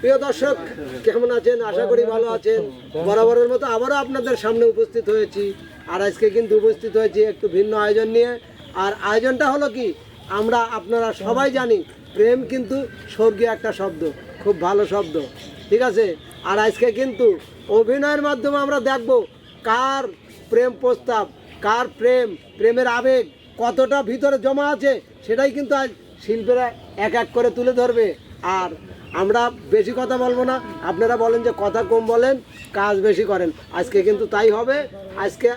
প্রিয় দর্শক, কেমন আছেন? আশা করি ভালো আছেন। বরাবরের মতো আবারও আপনাদের সামনে উপস্থিত হয়েছি। আর আজকে কিন্তু উপস্থিত হয়েছি একটু ভিন্ন আয়োজন নিয়ে। আর আয়োজনটা হলো কি? আমরা আপনারা সবাই জানি, প্রেম কিন্তু স্বর্গীয় একটা শব্দ, খুব ভালো শব্দ। ঠিক আছে? আর আজকে কিন্তু অভিনয়ের মাধ্যমে আমরা দেখব কার প্রেম প্রস্তাব, কার প্রেম, প্রেমের আবেগ কতটা ভিতরে জমা আছে, সেটাই কিন্তু আজ শিল্পীরা এক এক করে তুলে ধরবে। আর আমরা বেশি কথা বলব না। আপনারা বলেন যে কথা কম বলেন কাজ বেশি করেন। আজকে কিন্তু তাই হবে। আজকে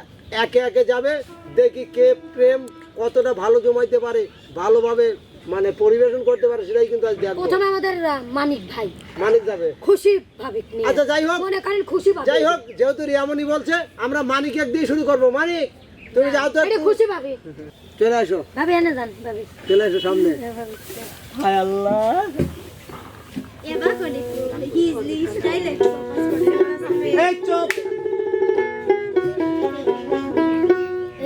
একে একে যাবে দেখি কে প্রেম কতটা ভালো জমাইতে পারে ভালোভাবে মানে পরিবেশন করতে পারে সেটাই কিন্তু আজ দেখব। প্রথমে আমাদের মানিক ভাই। মানিক যাবে। খুশি ভাবে আচ্ছা, যাই হোক। মনে করেন খুশি ভাবে যাই হোক যেহেতু রিয়ামণি বলছে আমরা মানিক এক দিয়ে শুরু করব। মানিক তুমি যাও তো এটা। খুশি ভাবে। চলে আসো ভাবে এনে যান ভাবে। চলে আসো সামনে। হায় আল্লাহ এবার করে ইজলি স্টাইলে এই চুপ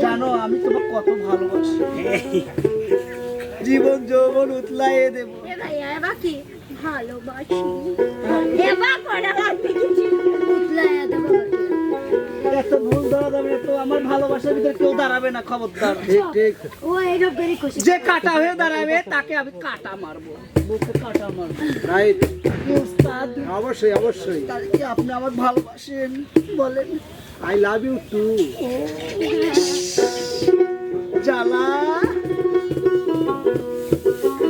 জানো আমি তোমার কত ভালোবাসি। জীবন যৌবন উতলাইয়ে দেব। ভালোবাসি। উতলায়া দেবো। এত ভুল ধরা যাবে তো আমার ভালোবাসার ভিতরে কেউ দাঁড়াবে না খবরদার। ঠিক ঠিক। ও এইটা বেরি খুশি। যে কাটা হয়ে দাঁড়াবে তাকে আমি কাটা মারবো। বুকে কাটা মারবো। রাইট উস্তাদ অবশ্যই অবশ্যই। তাহলে কি আপনি আমার ভালোবাসেন বলেন। আই লাভ ইউ টু জ্বালা।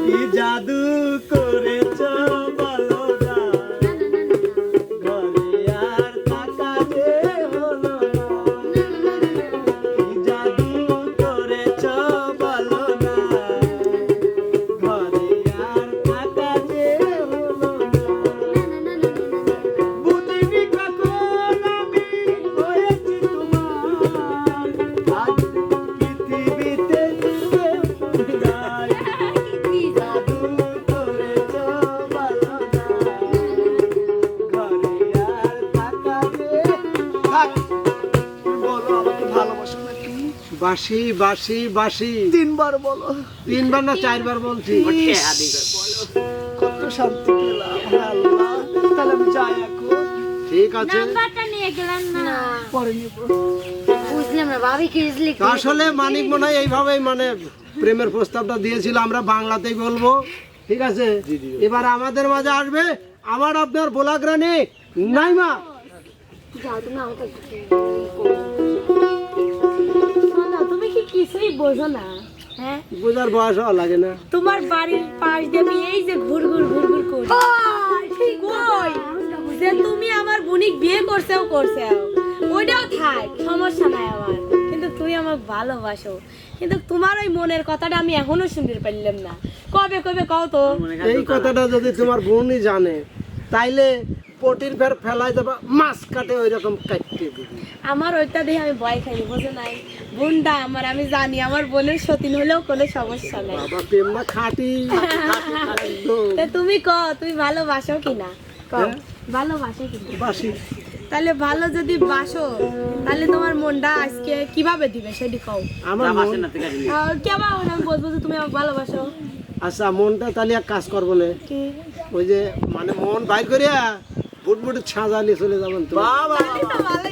কি জাদু করেছ বাসি বাসি বাসি তিনবার বলো। তিনবার না চারবার বলছি? কত শান্তি পেলাম আল্লাহ। তাহলে আমি যাই এখন। ঠিক আছে। নাম্বারটা নিয়ে গেলেন না। না পরে নেব। বুঝলাম না ভাবি কি আসলে মানিক মনে হয় এইভাবেই মানে প্রেমের প্রস্তাবটা দিয়েছিল আমরা বাংলাতেই বলব। ঠিক আছে? এবার আমাদের মাঝে আসবে আবার আপনার বোলাক রানী নাইমা। যাও তুমি আমাকে কিছুই বোঝো না হ্যাঁ? বোঝার বয়স হওয়া লাগে না। তোমার বাড়ির পাশ দিয়ে আমি এই যে ঘুরঘুর ঘুরঘুর করি। কই? যে তুমি আমার বুনিক বিয়ে করছেও করছেও ওইটাও থাক সমস্যা নাই আমার। কিন্তু তুই আমাকে ভালোবাসো। কিন্তু তোমার ওই মনের কথাটা আমি এখনও শুনতে পারলাম না। কবে কবে কও তো। এই কথাটা যদি তোমার বোনই জানে তাইলে পটির ফের ফেলাই দেবা মাছ কাটে ওই রকম কাটতে দিবি। আমার ওইটা দেখে আমি ভয় খাইনি বোঝো নাই? বোনটা আমার আমি জানি আমার বোনের সতীন হলেও কোনো সমস্যা নাই। বাবা না তুমি ক তুমি ভালোবাসো কিনা হ্যাঁ? ভালোবাসো কিনা তাহলে ভালো যদি বাসো তাহলে তোমার মনটা আজকে কীভাবে দিবে সেটি কও। আমার মন আহ, কেমন? আমি বলব যে তুমি আমাকে ভালোবাসো। আচ্ছা মনটা তাহলে এক কাজ করব না। ওই যে মানে মন বাইর করিয়া বুটবুটি ছাঁজা নিয়ে চলে যাবেন তো তাহলে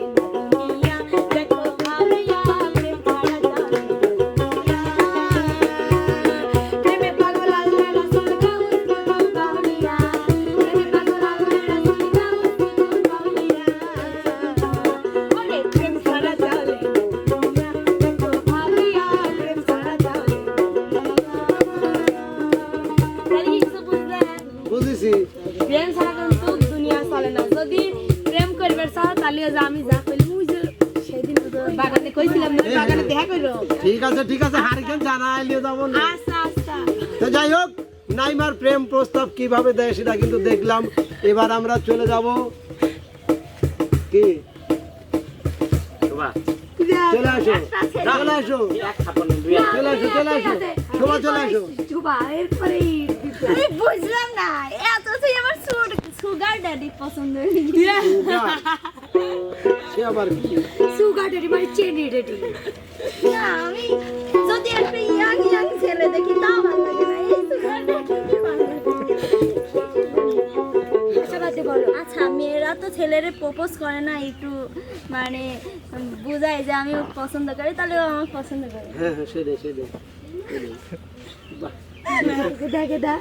জানা এলিয়ে যাব না আচ্ছা আচ্ছা। তো যাই হোক নাইমার প্রেম প্রস্তাব কীভাবে দেয় সেটা কিন্তু দেখলাম। এবার আমরা চলে যাব কি? চলে আসো। চলে আসো। চলে আসো চলে আসো। শোভা চলে আসো। চুবা এরপরে আমি বুঝলাম না এত তুই আমার সুগার ড্যাডি পছন্দ সে আবার কি? সুগার ডেডি মানে চেনি ডেডি না আমি যদি একটা ইয়াং ইয়াং ছেলে দেখি তাও ভালো লাগে না। এই বলো। আচ্ছা মেয়েরা তো ছেলেরে প্রপোজ করে না একটু মানে বোঝায় যে আমি পছন্দ করি তাহলে ও আমাকে পছন্দ করে। হ্যাঁ হ্যাঁ সেটাই সেটাই গেদা গেদা।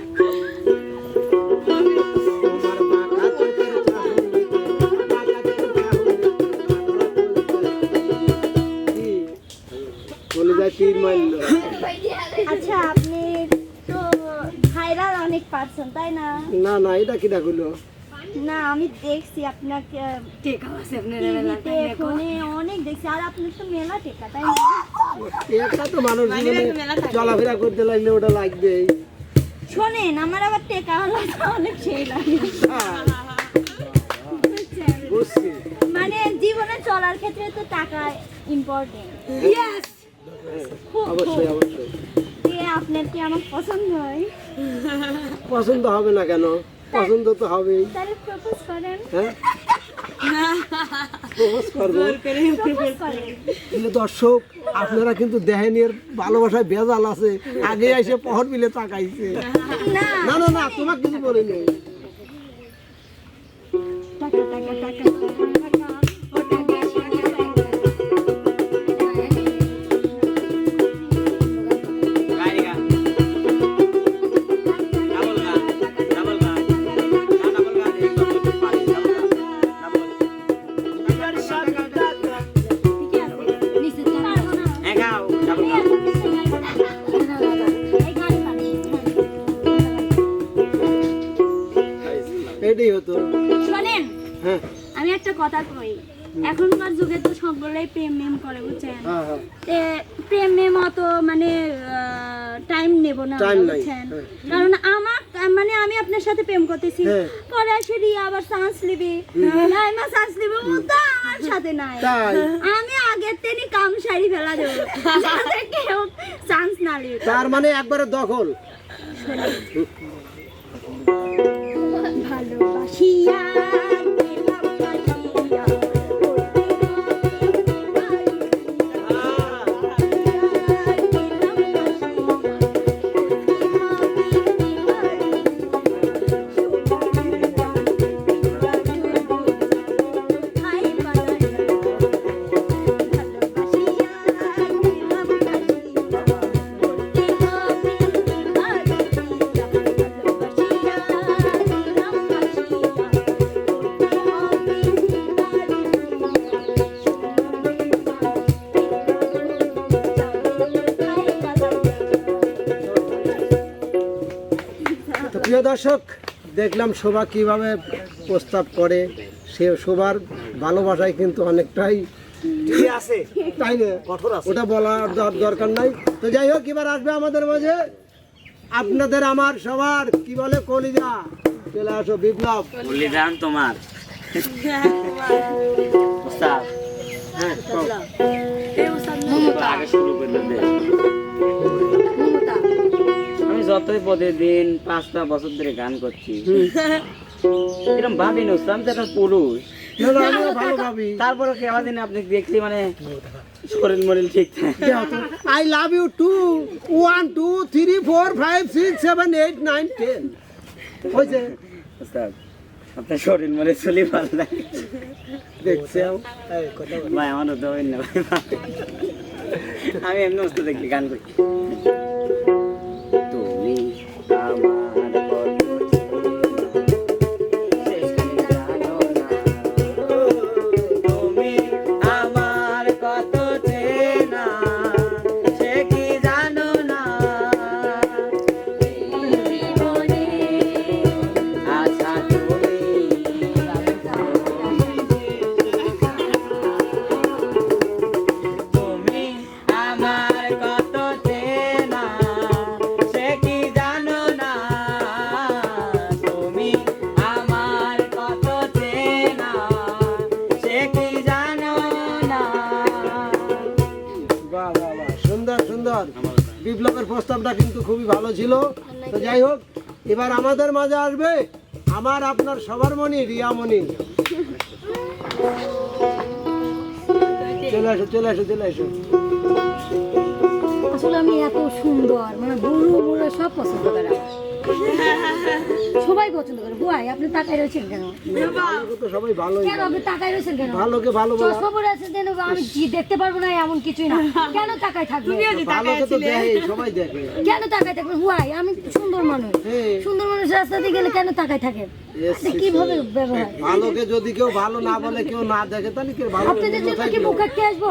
তীর মারলো আচ্ছা আপনি তো ভাইরাল অনেক পারছেন তাই না? না না এটা কি ডাকুলো না আমি দেখছি আপনাকে। টেকা আছে আপনার ফোনে অনেক দেখছি আর আপনার তো মেলা টেকা তাই না? একটা তো মানুষ জীবনে চলাফেরা করতে লাগলে ওটা লাগবেই। শোনেন আমার আবার টেকা হলো অনেক সেই লাগে। মানে জীবনে চলার ক্ষেত্রে তো টাকা ইম্পর্টেন্ট ইয়েস অবশ্যই অবশ্যই। আপনার কি আমার পছন্দ হয়? পছন্দ হবে না কেন? পছন্দ তো হবেই। তাহলে প্রপোজ করেন। হ্যাঁ? দর্শক আপনারা কিন্তু দেখেন এর ভালোবাসায় বেজাল আছে। আগে এসে পহর মিলে তাকাইছে। না। না না না তোমার কিছু বলে হতো শোনেন হ্যাঁ। আমি একটা কথা কই। এখনকার যুগে তো সকলেই প্রেম মেম করে বুঝছেন? হ্যাঁ হ্যাঁ। প্রেম মেম অত মানে টাইম নেব না বুঝছেন। কারণ আমার মানে আমি আপনার সাথে প্রেম করতেছি। পরে এসে রিয়া আবার চান্স নিবি লাইমা চান্স নিবে ও আমার সাথে নাই। আমি আগের তেনি কাম সারি ফেলা দেবো। যাতে কেউ চান্স না নিবে তার মানে একবারে দখল। ভালোবাসিয়া। দর্শক দেখলাম শোভা কীভাবে প্রস্তাব করে। সে শোভার ভালোবাসায় কিন্তু অনেকটাই আছে। তাই না? ওটা বলার দর- দরকার নাই। তো যাই হোক এবার আসবে আমাদের মাঝে আপনাদের আমার সবার কি বলে কলিজা। চলে আসো বিপ্লব। বলিদান তোমার। হ্যাঁ আগে শুরু করে যতই প্রতিদিন পাঁচটা বছর ধরে গান করছি। এরকম ভাবি না উস্তাদ, আমি তো একটা পুরুষ। তারপরে কেমন দিন আপনি দেখছি মানে শরীর মরিল ঠিক I love you too one two three four five six seven eight nine ten হয়েছে আপনার শরীর মরে চলি ভালো লাগে। দেখছে ভাই আমার হতে হবে না ভাই আমি এমনি উস্তাদ দেখলি গান করি। ছিল তো যাই হোক, এবার আমাদের মাঝে আসবে আমার আপনার সবার মনি রিয়ামণি চলে আসো চলে আসো চলে আসো আসলে আমি এত সুন্দর মানে বুড়ো বুড়ো সব পছন্দ করে সবাই পছন্দ করে। বুয়াই আপনি তাকাই রয়েছেন কেন? সবাই ভালো কেন আপনি তাকাই রয়েছেন কেন? ভালোকে ভালো বলা। চশমা পরে আছেন কেন আমি দেখতে পারব না এমন কিছুই না। কেন তাকাই থাকবে? ভালোকে তো দেখে সবাই দেখে। কেন তাকাই থাকবে? হুয়াই আমি সুন্দর মানুষ। হ্যাঁ। সুন্দর মানুষ রাস্তা দিয়ে গেলে কেন তাকাই থাকে? কীভাবে ব্যবহার ভালোকে যদি কেউ ভালো না বলে কেউ না দেখে তাহলে কেউ ভালো আপনাদের জন্য কি মুখ আটকে আসব?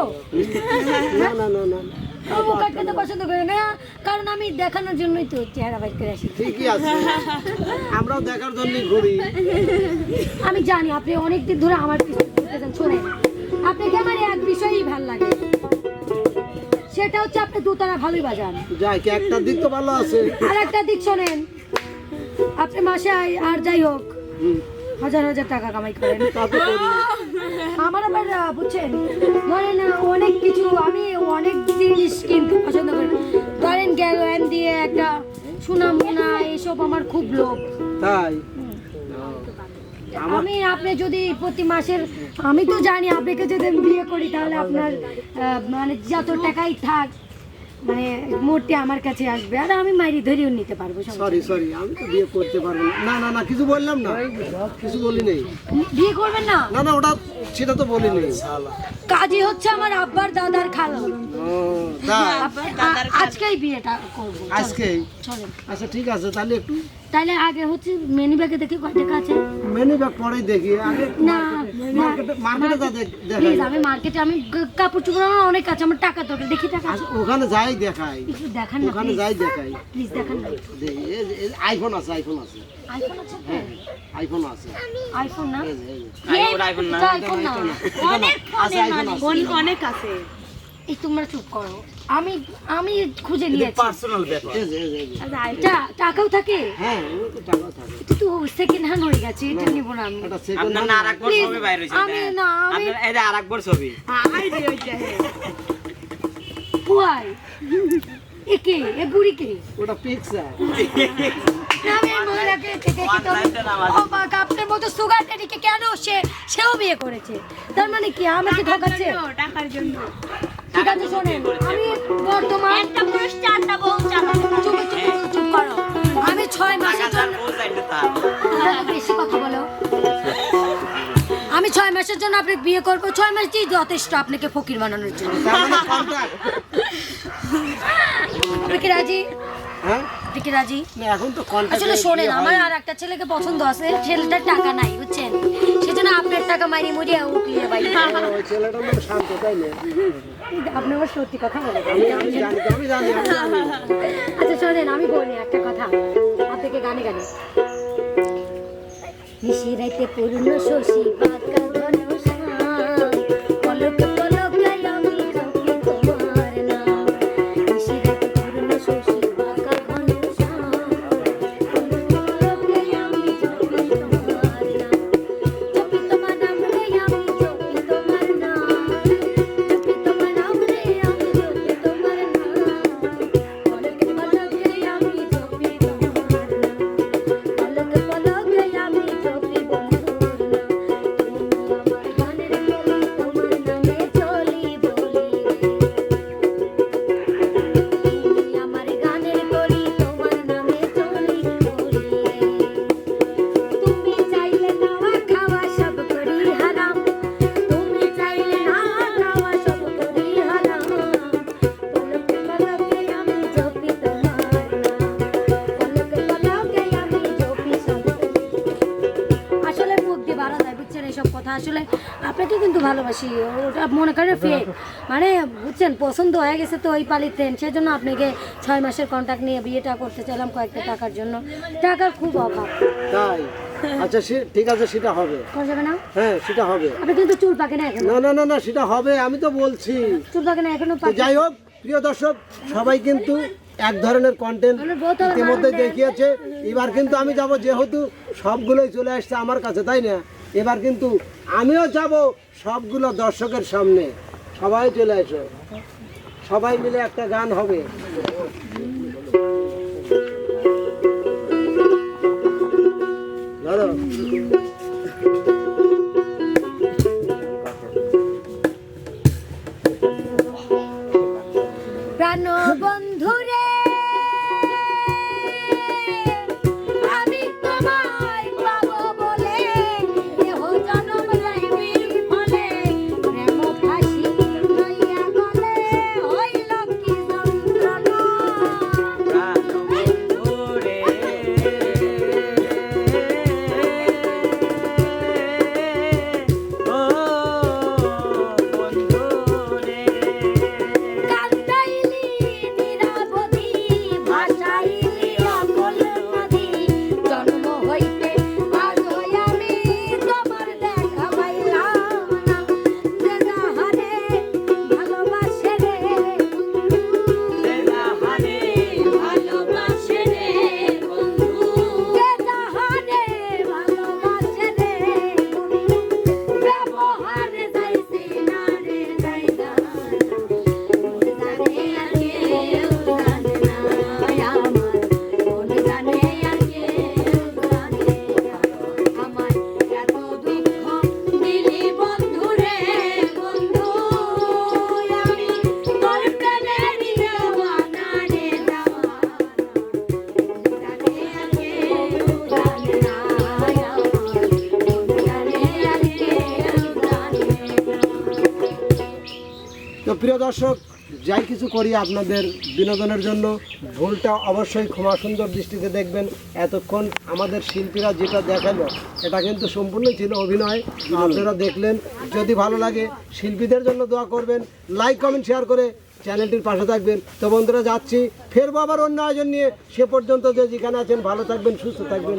না না না না আমি মুখ আটকে তো পছন্দ করি না। কারণ আমি দেখানোর জন্যই তো চেহারা বাইর করে আসি। ঠিকই আছে। আমরাও দেখার জন্যই ঘুরি। আমি জানি আপনি অনেক দিন ধরে আমার শোনেন। আপনাকে আমার এক বিষয়ই ভালো লাগে। সেটা হচ্ছে আপনি দুতারা ভালোই বাজান। যাই একটা দিক তো ভালো আছে। আর একটা দিক শোনেন। আপনি মাসে আর যাই হোক হাজার হাজার টাকা কামাই করেন। আমার আবার বুঝছেন ধরেন অনেক কিছু আমি অনেক জিনিস কিনতে পছন্দ করি। ধরেন গ্যালোয়ান দিয়ে একটা সুনাম মুনা এসব আমার খুব লোভ। তাই? আমি আপনি যদি প্রতি মাসের আমি তো জানি আপনাকে যদি আমি বিয়ে করি তাহলে আপনার মানে যত টাকাই থাক মানে মোটে আমার কাছে আসবে আর আমি মাইরি ধরেও নিতে পারব সরি সরি আমি তো বিয়ে করতে পারব না। না না না কিছু বললাম না। কিছু বলি নেই। বিয়ে করবেন না? না না ওটা সেটা তো বলি নেই। কাজী হচ্ছে আমার আব্বার দাদার খালো। ও, তাই? আ- আজকেই বিয়েটা করব চলো, আজকে চলেন আচ্ছা ঠিক আছে তাহলে একটু তাহলে আগে হচ্ছে মেনি ব্যাগে দেখি কয় টাকা আছে। মেনু ব্যাগ পরেই দেখি। আগে না মার্কেটে মার্কেটে যা দেখ- প্লিজ আমি মার্কেটে আমি কাপড় চোপড় আমার অনেক আছে আমার টাকা দরকার দেখি টাকা আচ্ছা, ওখানে যাই দেখাই। একটু দেখান না ওখানে যাই দেখাই। প্লিজ দেখান না আইফোন আছে আইফোন আছে। আইফোন আছে হ্যাঁ আইফোন আছে। আইফোন না। আইফোন আইফোন না। আইফোন না। অনেক আছে ফোন অনেক আছে। এই তোমরা চুপ করো। আমি আমি খুঁজে নিয়েছি। এই যে, এই যে, এই যে। টা- টাকাও থাকে? হ্যাঁ ও থাকে। এটা তো সেকেন্ড হ্যান্ড হয়ে গেছে এটা নিব না আমি। আপনার না আরেকবার Please, ছবি বাইর হইছে আমি না, আমি- আপনার এই যে ছবি। আই রে ওই যে। বুয়াই একে এ বুড়ি কে ওটা না, আমি মহিলাকে কি তো-। ও আপনার মতো সুগার কেন সে সেও বিয়ে করেছে? তার মানে কি আমাকে ঠকাচ্ছে? টাকার জন্য। ঠিক আছে শোনেন আমি বর্তমান একটা পুরুষ চারটা বউ চালাবে চুপ চুপ চুপ করো। আমি ছয় মাসের জন্য বউ চাইতে তার তোমরা তো বেশি কথা বলো। আমি ছয় মাসের জন্য আপনাকে বিয়ে করব। ছয় মাসই যথেষ্ট আপনাকে ফকির বানানোর জন্য। কি রাজি? হ্যাঁ? কি রাজি? না এখন তো আসলে শোনেন আমার আর একটা ছেলেকে পছন্দ আছে ছেলেটার টাকা নাই বুঝছেন? সেজন্য আপনার টাকা মারি মরিয়া উঠিয়ে বাইরে ওই ছেলেটা মানে শান্ত তাই না? আপনি আমার সত্যি কথা বলে আমি জানি আমি জানি আচ্ছা শোনেন আমি বলি একটা কথা। আপনাকে গানে গানে। নিশি রাইতে পূর্ণ শশী বাঁকা ভালোবাসি। ওটা মনে করেন ফেক মানে বুঝছেন পছন্দ হয়ে গেছে তো ওই পালিতেন। সেজন্য আপনাকে ছয় মাসের কন্ট্যাক্ট নিয়ে বিয়েটা করতে চাইলাম কয়েকটা টাকার জন্য। টাকার খুব অভাব। তাই? আচ্ছা ঠিক আছে সেটা হবে। করা যাবে না? হ্যাঁ সেটা হবে। আপনি কিন্তু চুল পাকে না এখনও? না না না সেটা হবে আমি তো বলছি। চুল পাকে না এখনও? যাই হোক প্রিয় দর্শক সবাই কিন্তু এক ধরনের কন্টেন্ট ইতিমধ্যে দেখিয়েছে। এবার কিন্তু আমি যাব যেহেতু সবগুলোই চলে আসছে আমার কাছে তাই না? এবার কিন্তু আমিও যাব সবগুলো দর্শকের সামনে। সবাই চলে এসো। সবাই মিলে একটা গান হবে। ধরো প্রিয় দর্শক যাই কিছু করি আপনাদের বিনোদনের জন্য ভুলটা অবশ্যই ক্ষমা সুন্দর দৃষ্টিতে দেখবেন। এতক্ষণ আমাদের শিল্পীরা যেটা দেখাল এটা কিন্তু সম্পূর্ণ ছিল অভিনয়। আপনারা দেখলেন যদি ভালো লাগে শিল্পীদের জন্য দোয়া করবেন লাইক কমেন্ট শেয়ার করে চ্যানেলটির পাশে থাকবেন। তো বন্ধুরা যাচ্ছি ফেরবো আবার অন্য আয়োজন নিয়ে। সে পর্যন্ত যে যেখানে আছেন ভালো থাকবেন সুস্থ থাকবেন।